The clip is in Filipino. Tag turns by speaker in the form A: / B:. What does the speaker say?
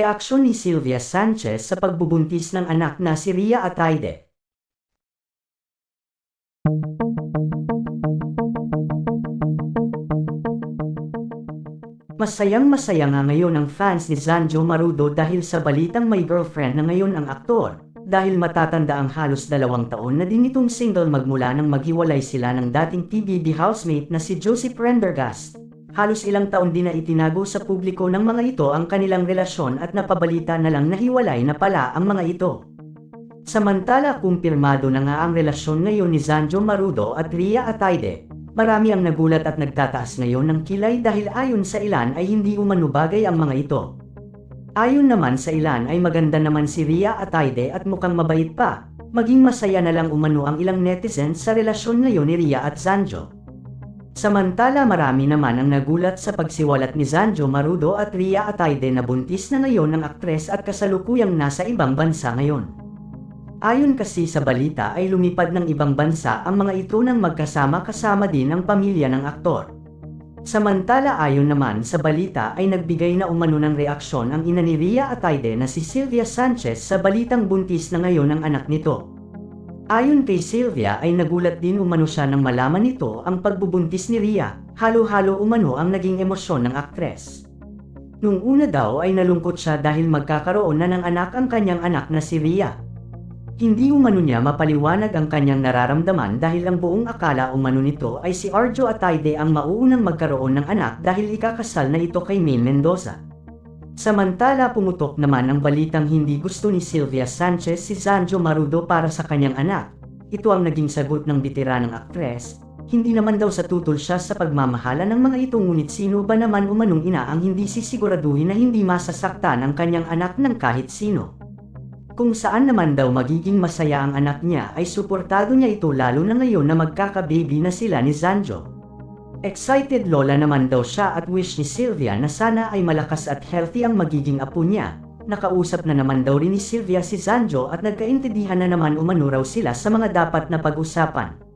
A: Reaksyon ni Sylvia Sanchez sa pagbubuntis ng anak na si Ria Ataide. Masayang masaya nga ngayon ang fans ni Zanjo Marudo dahil sa balitang may girlfriend na ngayon ang aktor. Dahil matatanda ang halos dalawang taon na din itong single magmula nang maghiwalay sila ng dating TBB housemate na si Josie Prendergast. Halos ilang taon din na itinago sa publiko ng mga ito ang kanilang relasyon at napabalita na lang nahiwalay na pala ang mga ito. Samantala kumpirmado na nga ang relasyon ngayon ni Zanjo Marudo at Ria Ataide. Marami ang nagulat at nagtataas ngayon ng kilay dahil ayon sa ilan ay hindi umanubagay ang mga ito. Ayon naman sa ilan ay maganda naman si Ria Ataide at mukhang mabait pa. Maging masaya na lang umano ang ilang netizens sa relasyon ngayon ni Ria at Zanjo. Samantala marami naman ang nagulat sa pagsiwalat ni Zanjo Marudo at Ria Ataide na buntis na ngayon ng aktres at kasalukuyang nasa ibang bansa ngayon. Ayon kasi sa balita ay lumipad ng ibang bansa ang mga ito nang magkasama-kasama din ang pamilya ng aktor. Samantala ayon naman sa balita ay nagbigay na umano ng reaksyon ang ina ni Ria Ataide na si Sylvia Sanchez sa balitang buntis na ngayon ng anak nito. Ayon kay Sylvia ay nagulat din umano siya nang malaman nito ang pagbubuntis ni Ria, halo-halo umano ang naging emosyon ng aktres. Nung una daw ay nalungkot siya dahil magkakaroon na ng anak ang kanyang anak na si Ria. Hindi umano niya mapaliwanag ang kanyang nararamdaman dahil ang buong akala umano nito ay si Arjo Ataide ang mauunang magkaroon ng anak dahil ikakasal na ito kay Maine Mendoza. Samantala pumutok naman ang balitang hindi gusto ni Sylvia Sanchez si Zanjo Marudo para sa kanyang anak. Ito ang naging sagot ng bitiranang aktres. Hindi naman daw sa tutol siya sa pagmamahala ng mga ito ngunit sino ba naman umanong ina ang hindi sisiguraduhin na hindi masasaktan ang kanyang anak ng kahit sino. Kung saan naman daw magiging masaya ang anak niya ay suportado niya ito lalo na ngayon na magkakababy na sila ni Zanjo. Excited lola naman daw siya at wish ni Sylvia na sana ay malakas at healthy ang magiging apo niya. Nakausap na naman daw rin ni Sylvia si Zanjo at nagkaintindihan na naman umano raw sila sa mga dapat na pag-usapan.